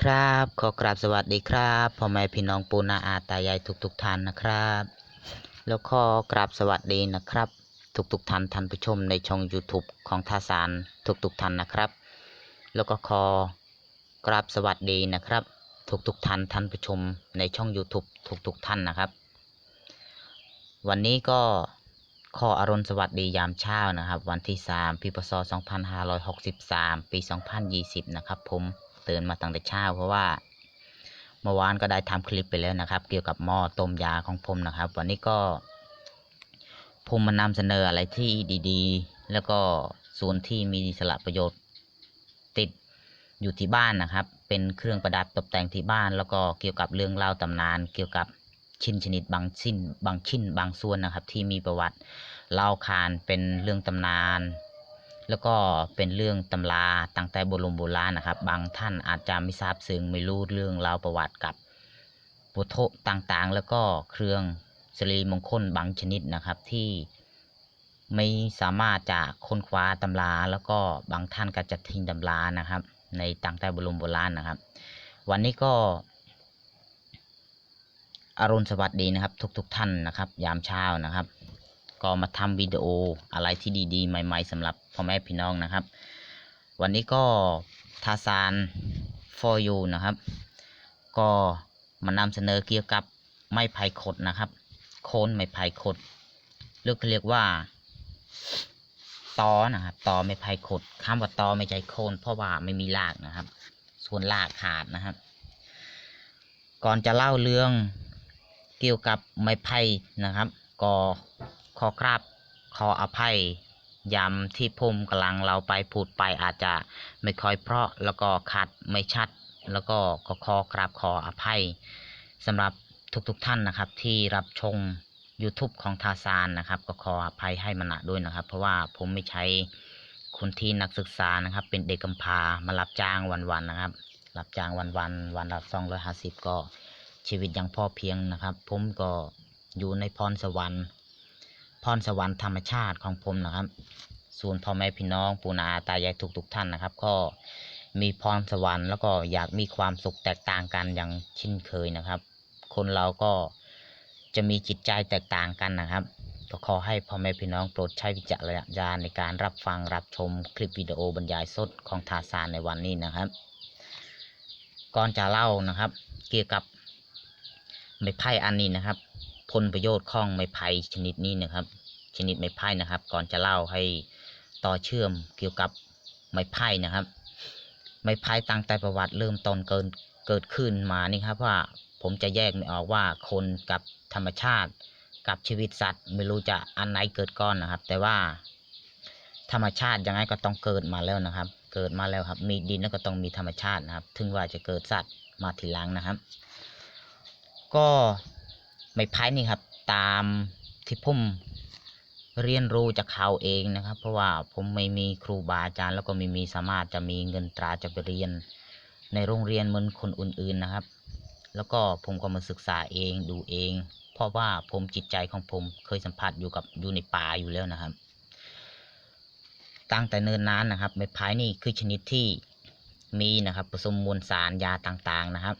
ครับ ขอกราบสวัสดีครับพ่อแม่พี่น้องปูนาอาตายายทุกทุกๆท่านนะครับ แล้วขอกราบสวัสดีนะครับ ทุกๆท่านท่านผู้ชมในช่อง YouTube ของท่าสารทุกๆท่านนะครับ แล้วก็ขอกราบสวัสดีนะครับ ทุกๆท่านท่านผู้ชมในช่อง YouTube ทุกทุกๆท่านนะครับ วันนี้ก็ขออรุณสวัสดียามเช้านะครับ วันที่3ปีพศ2563 ปี 2020 นะครับผม ตื่นมาตั้งแต่เช้าเพราะว่าเมื่อวานก็ได้ทำคลิปไปแล้วนะครับ เกี่ยวกับหม้อต้มยาของผมนะครับ วันนี้ก็ผมมานำเสนออะไรที่ดีๆ แล้วก็ส่วนที่มีสาระประโยชน์ติดอยู่ที่บ้านนะครับ เป็นเครื่องประดับตกแต่งที่บ้าน แล้วก็เกี่ยวกับเรื่องเล่าตำนาน เกี่ยวกับชิ้นชนิดบางชิ้น บางชิ้น บางส่วนนะครับ ที่มีประวัติเล่าขานเป็นเรื่องตำนาน แล้วก็เป็นเรื่องตำราตั้งแต่โบราณโบราณนะครับ บางท่านอาจจะไม่ทราบซึ้งไม่รู้เรื่องราวประวัติกับปุถะต่างๆ แล้วก็เครื่องสริมงคลบางชนิดนะครับที่ไม่สามารถจะค้นคว้าตำราแล้วก็บางท่านก็จะทิ้งตำรานะครับ ในตั้งแต่โบราณโบราณนะครับ วันนี้ก็อรุณสวัสดีนะครับ ทุกๆทท่านนะครับ ยามเช้านะครับ ก็มาทำวิดีโออะไรที่ดีๆ ใหม่ ๆสำหรับพ่อแม่พี่น้องนะครับ วันนี้ก็ทาซาน for you นะครับ ก็มานำเสนอเกี่ยวกับไม้ไผ่ขดนะครับ โคนไม้ไผ่ขดหรือเขาเรียกว่าตอนะครับตอไม้ไผ่ขดคำว่าตอไม่ใช่โคนเพราะว่าไม่มีรากนะครับ ส่วนรากขาดนะครับ ก่อนจะเล่าเรื่องเกี่ยวกับไม้ไผ่นะครับ ก็ ขอครับขออภัยย้ำที่ผมกำลังเราไปพูดไปอาจจะไม่ค่อยเพราะแล้วก็ขัดไม่ชัด แล้วก็ขอขอกราบขออภัยสำหรับทุกๆทท่านนะครับ ที่รับชม YouTube ของทาซานนะครับ ก็ขออภัยให้มณะด้วยนะครับ เพราะว่าผมไม่ใช้คนที่นักศึกษานะครับ เป็นเด็กกำพร้ามารับจ้างวันๆนะครับ รับจ้างวันๆวันละสองร้อยห้าสิบก็ชีวิตยังพอเพียงนะครับ ผมก็อยู่ในพรสวรรค์ พรสวรรค์ธรรมชาติของผมนะครับส่วนพ่อแม่พี่น้องปู่นาอาตายายทุกๆทท่านนะครับ ก็มีพรสวรรค์แล้วก็อยากมีความสุขแตกต่างกันอย่างเช่นเคยนะครับ คนเราก็จะมีจิตใจแตกต่างกันนะครับ ก็ขอให้พ่อแม่พี่น้องโปรดใช้วิจารณญาณในการรับฟังรับชมคลิปวิดีโอบรรยายสดของทาซานในวันนี้นะครับก่อนจะเล่านะครับ เกี่ยวกับไม้ไผ่อันนี้นะครับ ผลประโยชน์ของไม้ไผ่ชนิดนี้นะครับ ชนิดไม้ไผ่นะครับ ก่อนจะเล่าให้ต่อเชื่อมเกี่ยวกับไม้ไผ่นะครับ ไม้ไผ่ตั้งแต่ประวัติเริ่มต้นเกินเกิดขึ้นมานี่ครับว่าผมจะแยกไม่ออกว่าคนกับธรรมชาติ กับชีวิตสัตว์ ไม่รู้จะอันไหนเกิดก่อนนะครับ แต่ว่า ธรรมชาติยังไงก็ต้องเกิดมาแล้วนะครับ เกิดมาแล้วครับ มีดินแล้วก็ต้องมีธรรมชาตินะครับ ถึงว่าจะเกิดสัตว์มาทีหลังนะครับ ก็ ไม้ไผ่นี่ครับ ตามที่ผมเรียนรู้จากเขาเองนะครับ เพราะว่าผมไม่มีครูบาอาจารย์ แล้วก็ไม่มีสามารถจะมีเงินตราจะไปเรียน ในโรงเรียนเหมือนคนอื่นๆนะครับ แล้วก็ผมก็มาศึกษาเองดูเอง เพราะว่าผมจิตใจของผมเคยสัมผัสอยู่กับอยู่ในป่าอยู่แล้วนะครับ ตั้งแต่เนิ่นนานนะครับไม้ไผ่นี่คือชนิดที่มีนะครับผสมมวลสารยาต่างๆนะครับ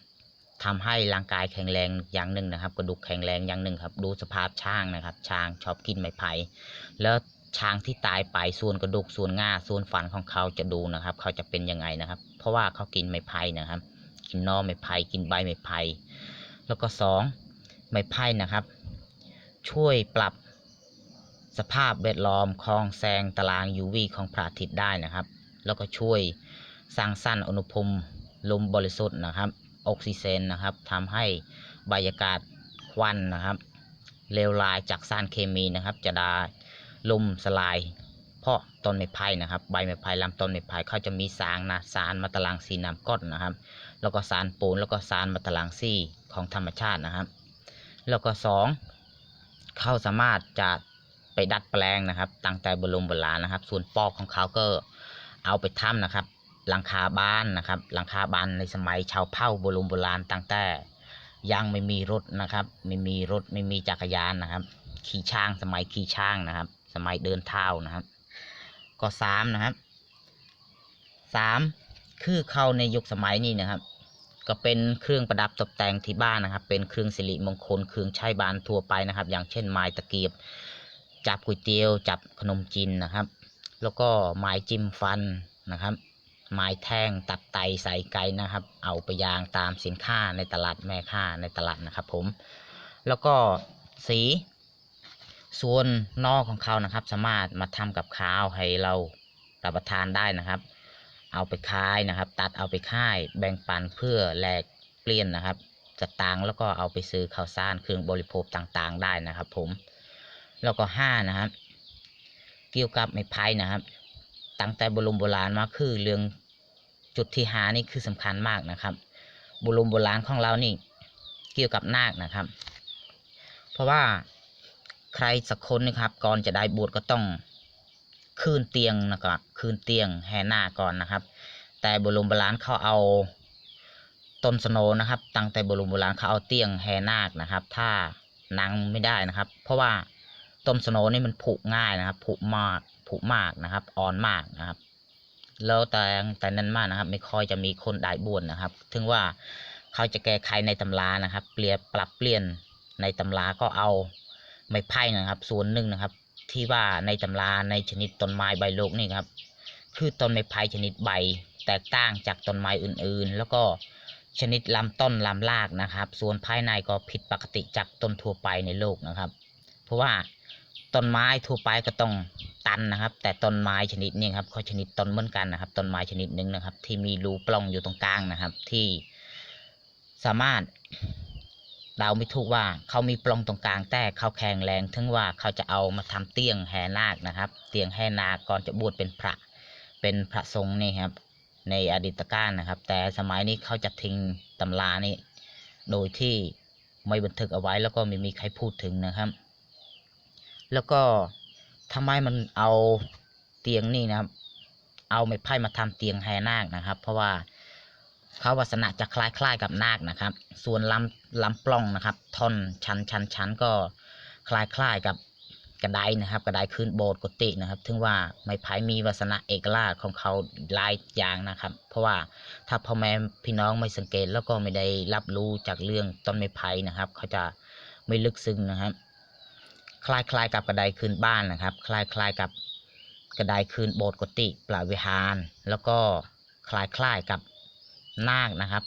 ทำให้ร่างกายแข็งแรงอย่างหนึ่งนะครับ กระดูกแข็งแรงอย่างหนึ่งครับ ดูสภาพช้างนะครับ ช้างชอบกินไม้ไผ่แล้วช้างที่ตายไปส่วนกระดูกส่วนง่าส่วนฟันของเขาจะดูนะครับ เขาจะเป็นยังไงนะครับ เพราะว่าเขากินไม้ไผ่นะครับ กินนอไม้ไผ่กินใบไม้ไผ่แล้วก็สองไม้ไผ่นะครับ ช่วยปรับสภาพแวดล้อมของแสงตาราง UV ของพระอาทิตย์ได้นะครับ แล้วก็ช่วยสร้างสรรค์อุณหภูมิลมบริสุทธิ์นะครับ ออกซิเจนนะครับทำให้บรรยากาศควันนะครับเลวร้ายจากสารเคมีนะครับ จะได้ลมสลายเพราะต้นไม้ไผ่นะครับ ใบไม้ไผ่ลำต้นไม้ไผ่เขาจะมีสารนะสารมาตารางสีน้ำก้อนนะครับ แล้วก็สารปูนแล้วก็สารมาตารางสีของธรรมชาตินะครับ แล้วก็สองเขาสามารถจะไปดัดแปลงนะครับ ตั้งแต่บราณโบราณนะครับ ส่วนปอกของเขาก็เอาไปทำนะครับ หลังคาบ้านนะครับ หลังคาบ้านในสมัยชาวเผ่าโบราณโบราณตั้งแต่ ยังไม่มีรถนะครับ ไม่มีรถไม่มีจักรยานนะครับ ขี่ช้างสมัยขี่ช้างนะครับ สมัยเดินเท้านะครับ ก็สามนะครับสามคือเข้าในยุคสมัยนี้นะครับ ก็เป็นเครื่องประดับตกแต่งที่บ้านนะครับ เป็นเครื่องสิริมงคลเครื่องใช้บ้านทั่วไปนะครับ อย่างเช่นไม้ตะเกียบ จับก๋วยเตี๋ยวจับขนมจีนนะครับ แล้วก็ไม้จิ้มฟันนะครับ ไม้แท่งตัดไตใส่ไก่นะครับ เอาไปยางตามสินค้าในตลาดแม่ค้าในตลาดนะครับผม แล้วก็สีส่วนนอกของเขานะครับ สามารถมาทำกับข้าวให้เรารับประทานได้นะครับ เอาไปขายนะครับ ตัดเอาไปค่ายแบ่งปันเพื่อแลกเปลี่ยนนะครับสตางค์แล้วก็เอาไปซื้อข้าวสารเครื่องบริโภคต่างๆ ได้นะครับ ผม แล้วก็ห้านะครับ เกี่ยวกับไม้ไผ่นะครับ ตั้งแต่บรมโบราณมาคือเรื่องจุดที่หานี่คือสำคัญมากนะครับบรมโบราณของเรานี่เกี่ยวกับนาคนะครับ เพราะว่าใครสักคนนะครับ ก่อนจะได้บวชก็ต้องคืนเตียงนะครับคืนเตียงแห่นาคก่อนนะครับ แต่บรมโบราณเขาเอาต้นสโนนะครับ ตั้งแต่บรมโบราณเขาเอาเตียงแห่นาคนะครับ ถ้านั่งไม่ได้นะครับ เพราะว่าต้นสโนนี่มันผุง่ายนะครับผุมาก ผุมากนะครับ อ่อนมากนะครับ แล้วแต่แต่นั้นมากนะครับ ไม่ค่อยจะมีคนได้บวชนะครับ ถึงว่าเขาจะแก้ไขในตำรานะครับ เปลี่ยนปรับเปลี่ยนในตำราก็เอาไม้ไผ่นะครับ ส่วนหนึ่งนะครับ ที่ว่าในตำราในชนิดต้นไม้ใบโลกนี่ครับ คือต้นไม้ไผ่ชนิดใบ แตกต่างจากต้นไม้อื่นๆ แล้วก็ชนิดลำต้นลำรากนะครับ ส่วนภายในก็ผิดปกติจากต้นทั่วไปในโลกนะครับ เพราะว่า ต้นไม้ทั่วไปก็ต้องตันนะครับ แต่ต้นไม้ชนิดนี้ครับเขาชนิดต้นเหมือนกันนะครับต้นไม้ชนิดหนึ่งนะครับ ที่มีรูปล่องอยู่ตรงกลางนะครับ ที่สามารถเดาไม่ถูกว่าเขามีปล่องตรงกลางแต่เขาแข็งแรงถึงว่าเขาจะเอามาทำเตียงแห่นาคนะครับ เตียงแห่นาคก่อนจะบวชเป็นพระเป็นพระสงฆ์นี่ครับ ในอดีตการนะครับ แต่สมัยนี้เขาจะทิ้งตำรานี่โดยที่ไม่บันทึกเอาไว้แล้วก็ไม่มีใครพูดถึงนะครับ แล้วก็ทำไมมันเอาเตียงนี่นะครับ เอาไม้ไผ่มาทำเตียงแห่นาคนะครับ เพราะว่าเขาวัสนะจะคล้าย ๆ กับนาคนะครับ ส่วนลำลำปล้องนะครับ ท่อนชันชันชันก็คล้ายๆกับกระไดนะครับ กระไดขึ้นโบสถ์กุฏินะครับ ถึงว่าไม้ไผ่มีวัสนะเอกลักษณ์ของเขาหลายอย่างนะครับ เพราะว่าถ้าพ่อแม่พี่น้องไม่สังเกตแล้วก็ไม่ได้รับรู้จากเรื่องต้นไม้ไผ่นะครับ เขาจะไม่ลึกซึ้งนะครับ คล้ายๆกับกระไดคืนบ้านนะครับ คล้ายๆกับกระไดคืนโบสถ์กุฏิปราวิหาร แล้วก็คล้ายๆกับนาคนะครับ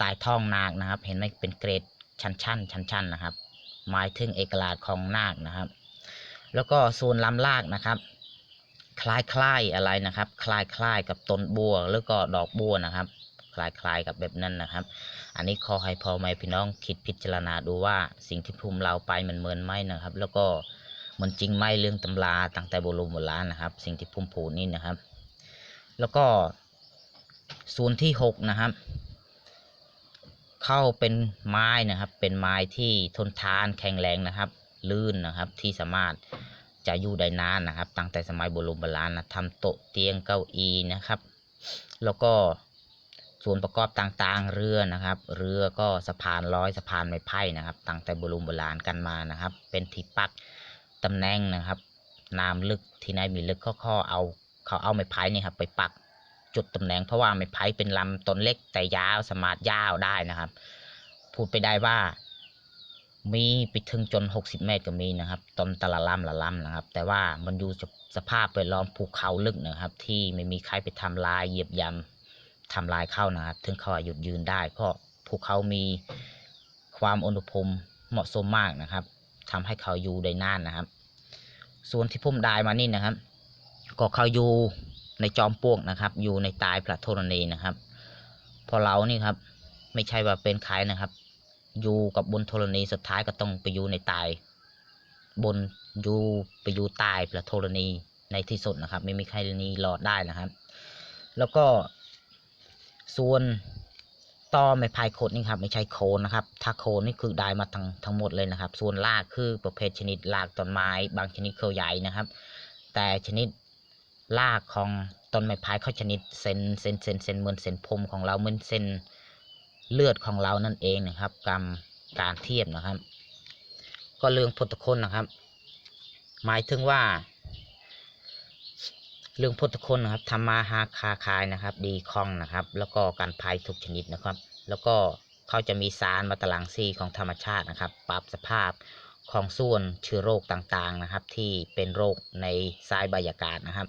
ตายท้องนาคนะครับ เห็นไหมเป็นเกรดชั้นๆชั้นๆนะครับ หมายถึงเอกลักษณ์ของนาคนะครับ แล้วก็ส่วนลำลากนะครับ คล้ายๆอะไรนะครับ คล้ายๆกับต้นบัวแล้วก็ดอกบัวนะครับ คล้ายๆกับแบบนั้นนะครับ อันนี้ขอให้พ่อแม่พี่น้องคิดพิจารณาดูว่าสิ่งที่ภูมิเราไปมันเหมือนไหมนะครับ แล้วก็มันจริงไหมเรื่องตำราตั้งแต่โบราณโบราณนะครับ สิ่งที่ภูมิพูดนี่นะครับ แล้วก็ส่วนที่หกนะครับ เข้าเป็นไม้นะครับ เป็นไม้ที่ทนทานแข็งแรงนะครับ ลื่นนะครับที่สามารถจะอยู่ได้นานนะครับ ตั้งแต่สมัยโบราณโบราณนะทำโต๊ะเตียงเก้าอี้นะครับ แล้วก็ ส่วนประกอบต่างๆ เรือนะครับ เรือก็สะพานร้อยสะพานไม้ไผ่นะครับตั้งแต่โบราณโบราณกันมานะครับ เป็นที่ปักตำแหน่งนะครับน้ำลึกที่ไหนมีลึกก็ข้อเอาเขาเอาไม้ไผ่นี่ครับไปปักจุดตำแหน่งเพราะว่าไม้ไผ่เป็นลำต้นเล็กแต่ยาวสามารถยาวได้นะครับ พูดไปได้ว่ามีไปถึงจน 60 เมตรก็มีนะครับต้นแตะละลำละลำนะครับ แต่ว่ามันอยู่สภาพไปล้อมภูเขาลึกนะครับ ที่ไม่มีใครไปทำลายเหยียบยำ ทำลายเข้านะครับ ถึงเขาอายุดยืนได้ เพราะภูเขามีความอุณหภูมิเหมาะสมมากนะครับทำให้เขาอยู่ได้นานนะครับ ส่วนที่พุ่มได้มานี่นะครับ ก็เขาอยู่ในจอมปลวกนะครับ อยู่ในตายพระธรณีนะครับ พอเรานี่ครับ ไม่ใช่ว่าเป็นใครนะครับ อยู่กับบนธรณีสุดท้ายก็ต้องไปอยู่ในตายบนอยู่ไปอยู่ใต้พระธรณีในที่สุดนะครับ ไม่มีใครนี้รอดได้นะครับ แล้วก็ ส่วนต่อไม้พายโคดนี่ครับไม่ใช่โคนนะครับ ถ้าโคนนี่คือได้มาทั้งทั้งหมดเลยนะครับ ส่วนรากคือประเภทชนิดรากต้นไม้ บางชนิดเขาใหญ่นะครับ แต่ชนิดรากของต้นไม้พายเขาชนิดเส้นเส้นเส้นเส้นเหมือนเส้นผมของเราเหมือนเส้นเลือดของเรานั่นเองนะครับกรรมการเทียบนะครับ ก็เรื่องพุทธคุณนะครับ หมายถึงว่า เรื่องพุทธคุณนะครับทำมาหาคาขายนะครับ ดีคล่องนะครับ แล้วก็การภัยทุกชนิดนะครับ แล้วก็เขาจะมีสารมาตลังซีของธรรมชาตินะครับ ปรับสภาพของส่วนเชื้อโรคต่างๆนะครับ ที่เป็นโรคในสายบรรยากาศนะครับ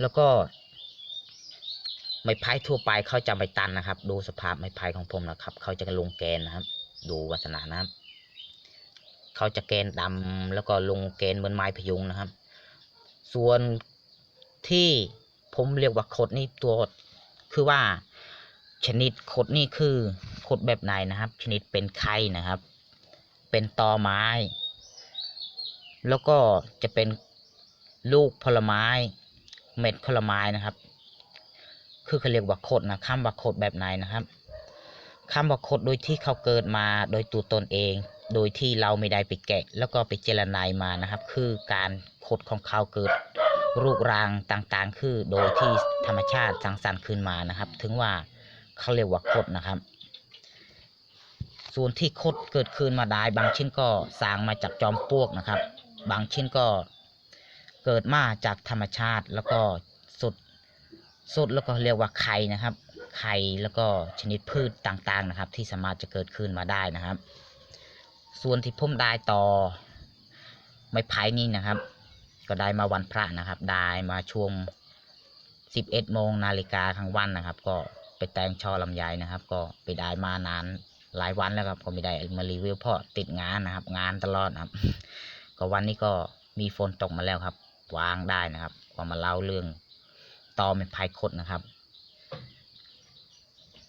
แล้วก็ไม้ไผ่ทั่วไปเขาจะไม่ตันนะครับ ดูสภาพไม้ไผ่ของผมนะครับ เขาจะลงแกนนะครับ ดูวัสนานะครับ เขาจะแกนดำแล้วก็ลงแกนเหมือนไม้พยุงนะครับ ส่วน ที่ผมเรียกว่าขดนี่ตัวคือว่าชนิดขดนี่คือขดแบบไหนนะครับ ชนิดเป็นไข่นะครับ เป็นตอไม้ แล้วก็จะเป็นลูกผลไม้ เม็ดผลไม้นะครับ คือเขาเรียกว่าขดนะคำว่าขดแบบไหนนะครับคำว่าขดโดยที่เขาเกิดมาโดยตัวตนเอง โดยที่เราไม่ได้ไปแกะ แล้วก็ไปเจรนายมานะครับ คือการขดของเขาเกิด รูปร่างต่างๆ คือโดยที่ธรรมชาติสร้างสรรค์ขึ้นมานะครับ ถึงว่าเขาเรียกว่าขดนะครับ ส่วนที่คดเกิดขึ้นมาได้บางชิ้นก็สร้างมาจากจอมปลวกนะครับ บางชิ้นก็เกิดมาจากธรรมชาติแล้วก็สุดสุดแล้วก็เรียกว่าไข่นะครับ ไข่แล้วก็ชนิดพืชต่างๆนะครับ ที่สามารถจะเกิดขึ้นมาได้นะครับ ส่วนที่ผมได้ต่อไม้ไผ่นี่นะครับ ก็ได้มาวันพระนะครับ ได้มาช่วง11โมงนาฬิกาทั้งวันนะครับ ก็ไปแต่งช่อลำไยนะครับ ก็ไปได้มานานหลายวันแล้วครับก็ไม่ได้มารีวิวเพราะติดงานนะครับ งานตลอดครับ ก็วันนี้ก็มีฝนตกมาแล้วครับ วางได้นะครับก็มาเล่าเรื่องตอเป็นพายคดนะครับ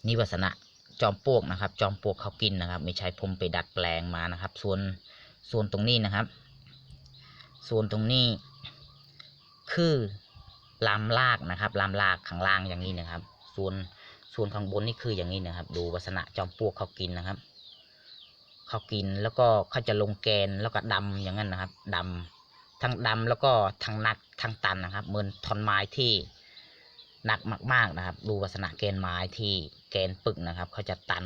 นี่วัสนะจอมปลวกนะครับ จอมปลวกเขากินนะครับ ไม่ใช่ผมไปดัดแปลงมานะครับ ส่วนส่วนตรงนี้นะครับ ส่วนตรงนี้ คือลำลากนะครับลำลากข้างล่างอย่างนี้นะครับ ส่วนส่วนข้างบนนี่คืออย่างนี้นะครับ ดูวัสนะจอมปลวกเขากินนะครับเขากินแล้วก็เขาจะลงแกนแล้วก็ดำอย่างนั้นนะครับดำทั้งดำแล้วก็ทั้งนักทั้งตันนะครับ เหมือนท่อนไม้ที่หนักมาก ๆนะครับ ดูลักษณะแกนไม้ที่แกนปึกนะครับเขาจะตัน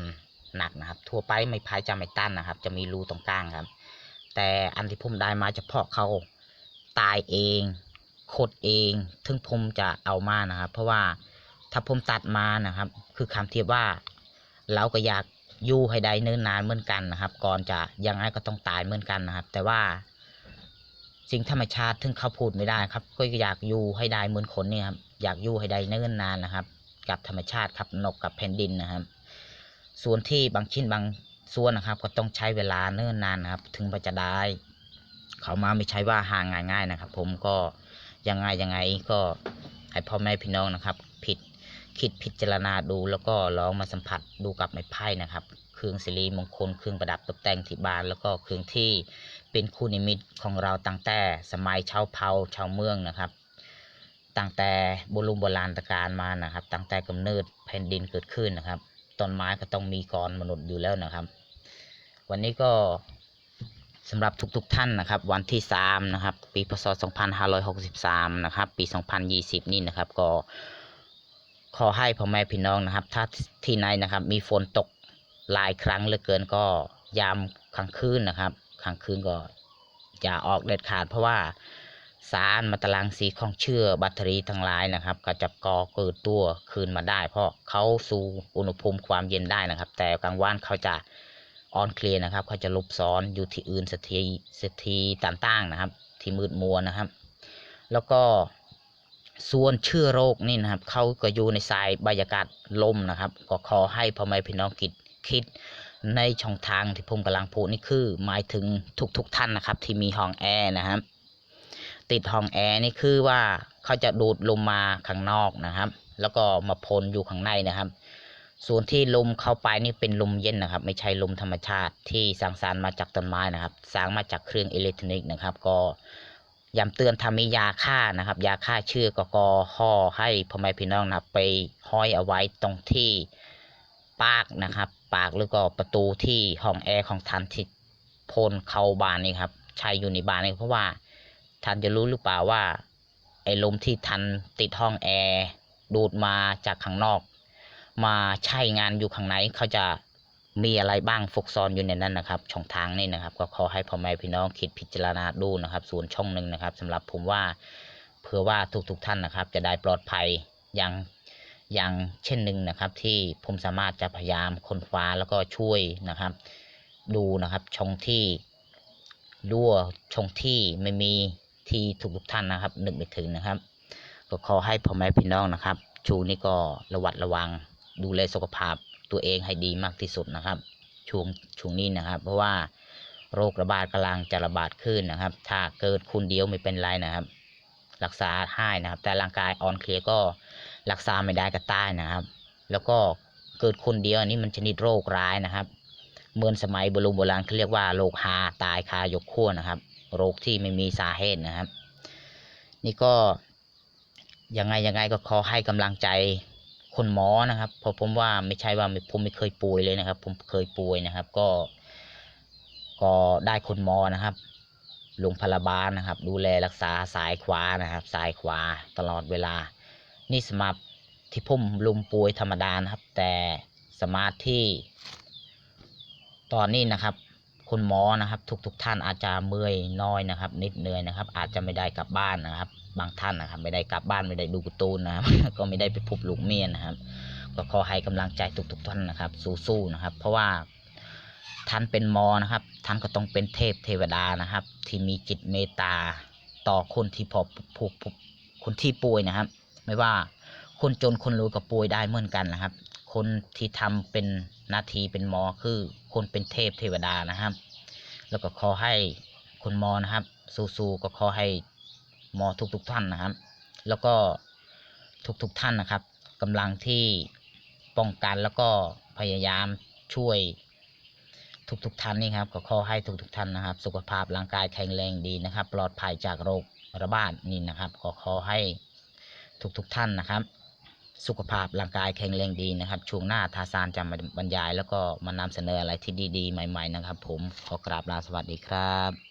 หนักนะครับ ทั่วไปไม่พายจะไม่ตันนะครับ จะมีรูตรงกลางครับ แต่อันที่ผมได้มาเฉพาะเขาตายเอง ขดเองถึงผมจะเอามานะครับ เพราะว่าถ้าผมตัดมานะครับ คือคำเทียบว่า เราก็อยากอยู่ให้ได้เนิ่นนานเหมือนกันนะครับ ก่อนจะยังไงก็ต้องตายเหมือนกันนะครับ แต่ว่า สิ่งธรรมชาติถึงเขาพูดไม่ได้ครับ ก็อยากอยู่ให้ได้เหมือนคนนี่ครับอยากอยู่ให้ได้เนิ่นนานนะครับ กับธรรมชาติครับนกกับแผ่นดินนะครับ ส่วนที่บางชิ้นบางส่วนนะครับ ก็ต้องใช้เวลาเนิ่นนานนะครับ ถึงจะได้เขามาไม่ใช่ว่าห่างง่ายๆนะครับ ผมก็ ยังไงยังไงก็ให้พ่อแม่พี่น้องนะครับ ผิดคิดพิจารณาดูแล้วก็ลองมาสัมผัสดูกับไม้ไผ่นะครับ เครื่องสิริมงคลเครื่องประดับตกแต่งที่บ้าน แล้วก็เครื่องที่เป็นคู่นิมิตของเราตั้งแต่สมัยชาวเผ่าชาวเมืองนะครับตั้งแต่โบราณโบราณตการมานะครับ ตั้งแต่กำเนิดแผ่นดินเกิดขึ้นนะครับต้นไม้ก็ต้องมีก่อนมนุษย์อยู่แล้วนะครับ วันนี้ก็ สำหรับทุกๆทท่านนะครับ วันที่3นะครับ ปีพศ 2563 นะครับ ปี 2020 นี่นะครับ ก็ขอให้พ่อแม่พี่น้องนะครับ ถ้าที่ไหนนะครับ มีฝนตกหลายครั้งเหลือเกินก็ยามกลางคืนนะครับกลางคืนก็อย่าออกเด็ดขาดเพราะว่าสารมาตารางสีของเชื้อแบตเตอรี่ทั้งหลายนะครับ ก็จะก่อเกิดตัวคืนมาได้ เพราะเขาสู่อุณหภูมิความเย็นได้นะครับ แต่กลางวันเขาจะ ออนเคลียร์นะครับเขาจะลบซ้อนอยู่ที่อื่นสถีสถีต่างๆนะครับ ที่มืดมัวนะครับ แล้วก็ส่วนเชื้อโรคนี่นะครับเขาก็อยู่ในสายบรรยากาศลมนะครับ ก็ขอให้พ่อแม่พี่น้องคิดคิดในช่องทางที่ผมกำลังพูดนี่คือ หมายถึงทุกๆทท่านนะครับ ที่มีห้องแอร์นะครับ ติดห้องแอร์นี่คือว่าเขาจะดูดลมมาข้างนอกนะครับ แล้วก็มาพ่นอยู่ข้างในนะครับ ส่วนที่ลมเข้าไปนี่เป็นลมเย็นนะครับ ไม่ใช่ลมธรรมชาติที่สร้างสรรมาจากต้นไม้นะครับ สร้างมาจากเครื่องอิเล็กทรอนิกส์นะครับ ก็ย้ำเตือนทำมียาฆ่านะครับ ยาฆ่าเชื้อก็ก็ห่อให้พ่อแม่พี่น้องนะครับไปห้อยเอาไว้ตรงที่ปากนะครับ ปากหรือก็ประตูที่ห้องแอร์ของท่านที่พ่นเข้าบ้านนี่ครับใช้อยู่ในบ้านนี่เพราะว่าท่านจะรู้หรือเปล่าว่าไอ้ลมที่ท่านติดห้องแอร์ดูดมาจากข้างนอก มาใช้งานอยู่ข้างในเขาจะมีอะไรบ้างฟกซอนอยู่ในนั้นนะครับ ช่องทางนี่นะครับ ก็ขอให้พ่อแม่พี่น้องคิดพิจารณาดูนะครับ ส่วนช่องหนึ่งนะครับสำหรับผมว่าเพื่อว่าทุกๆท่านนะครับ จะได้ปลอดภัยอย่างอย่างเช่นหนึ่งนะครับ ที่ผมสามารถจะพยายามค้นคว้าแล้วก็ช่วยนะครับ ดูนะครับช่องที่รั่วช่องที่ไม่มีที่ทุกๆท่านนะครับนึกไม่ถึงนะครับ ก็ขอให้พ่อแม่พี่น้องนะครับ ชูนี่ก็ระวัดระวัง ดูแลสุขภาพตัวเองให้ดีมากที่สุดนะครับช่วงช่วงนี้นะครับ เพราะว่าโรคระบาดกำลังจะระบาดขึ้นนะครับ ถ้าเกิดคุณเดียวไม่เป็นไรนะครับ รักษาให้นะครับ แต่ร่างกายอ่อนเพลียก็รักษาไม่ได้ก็ตายนะครับ แล้วก็เกิดคนเดียวอันนี้มันชนิดโรคร้ายนะครับเหมือนสมัยโบราณโบราณเขาเรียกว่าโรคฮาตายคายกขั้วนะครับ โรคที่ไม่มีสาเหตุนะครับ นี่ก็ยังไงยังไงก็ขอให้กำลังใจ คนหมอนะครับเพราะผมว่าไม่ใช่ว่าผมไม่เคยป่วยเลยนะครับ ผมเคยป่วยนะครับ ก็ ก็ได้คนหมอนะครับลงพยาบาลนะครับ ดูแลรักษาสายขวานะครับ สายขวาตลอดเวลา นี่สมาที่ผมลุมป่วยธรรมดานะครับ แต่สมาธิตอนนี้นะครับ คุณหมอนะครับ ทุกๆทท่านอาจจะเมื่อยน้อยนะครับ นิดเหนื่อยนะครับ อาจจะไม่ได้กลับบ้านนะครับ บางท่านนะครับ ไม่ได้กลับบ้านไม่ได้ดูการ์ตูนนะครับ ก็ไม่ได้ไปพบลูกเมียนะครับ ก็ขอให้กำลังใจทุกๆท่านนะครับ สู้ๆนะครับ เพราะว่าท่านเป็นหมอนะครับ ท่านก็ต้องเป็นเทพเทวดานะครับ ที่มีจิตเมตตาต่อคนที่พอผู้ผู้คนที่ป่วยนะครับ ไม่ว่าคนจนคนรวยก็ป่วยได้เหมือนกันนะครับ คนที่ทำเป็นนาทีเป็นหมอคือคนเป็นเทพเทวดานะครับ แล้วก็ขอให้คุณหมอนะครับ สู้ๆก็ขอให้หมอทุกๆท่านนะครับ แล้วก็ทุกๆท่านนะครับกำลังที่ป้องกันแล้วก็พยายามช่วยทุกๆท่านนี่ครับก็ขอให้ทุกๆท่านนะครับ สุขภาพร่างกายแข็งแรงดีนะครับ ปลอดภัยจากโรคระบาดนี่นะครับขอขอให้ทุกๆท่านนะครับ สุขภาพร่างกายแข็งแรงดีนะครับ ช่วงหน้าทาซานจะมาบรรยาย แล้วก็มานำเสนออะไรที่ดีๆ ใหม่ ๆ นะครับ ผมขอกราบลาสวัสดีครับ